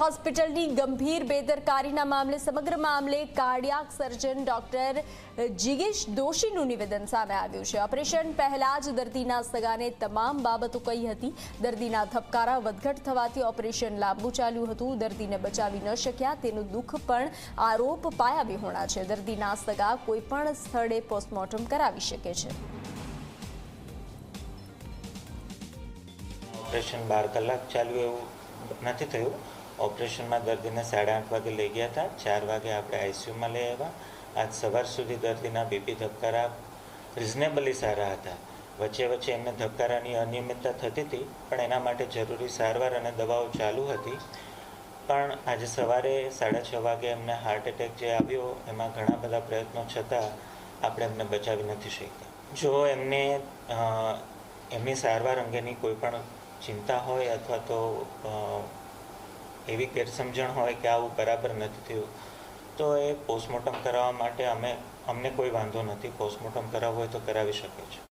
હોસ્પિટલની ગંભીર બેદરકારીના મામલે, સમગ્ર મામલે કાર્ડિયાક સર્જન ડોક્ટર જીગેશ દોશીનું નિવેદન સામે આવ્યું છે. ઓપરેશન પહેલા જ દર્દીના સગાને તમામ બાબતો કહી હતી. દર્દીના ધબકારા, વધઘટ થવાથી ઓપરેશન લાંબુ ચાલ્યું હતું. દર્દીને બચાવી ન શક્યા, તેનું દુઃખ પણ આરોપ પાયા વિહોણા છે. દર્દીના સગા કોઈપણ સ્થળે પોસ્ટમોર્ટમ કરાવી શકે છે. ઓપરેશન બાર કલાક ચાલ્યું એવું નથી થયું. ઓપરેશનમાં દર્દીને સાડા આઠ વાગે લઈ ગયા હતા. ચાર વાગે આપણે આઈસીયુમાં લઈ આવ્યા. આજ સવાર સુધી દર્દીના બીપી ધબકારા રિઝનેબલી સારા હતા. વચ્ચે વચ્ચે એમને ધબકારાની અનિયમિતતા થતી હતી, પણ એના માટે જરૂરી સારવાર અને દવાઓ ચાલુ હતી. પણ આજે સવારે સાડા છ વાગે એમને હાર્ટ એટેક જે આવ્યો, એમાં ઘણા બધા પ્રયત્નો છતાં આપણે એમને બચાવી નથી શક્યા. જો એમને એમની સારવાર અંગેની કોઈ પણ ચિંતા હોય અથવા તો એવી ગેરસમજણ હોય કે આવું બરાબર નથી થયું, તો એ પોસ્ટમોર્ટમ કરાવવા માટે અમે, અમને કોઈ વાંધો નથી. પોસ્ટમોર્ટમ કરાવવું હોય તો કરાવી શકે છે.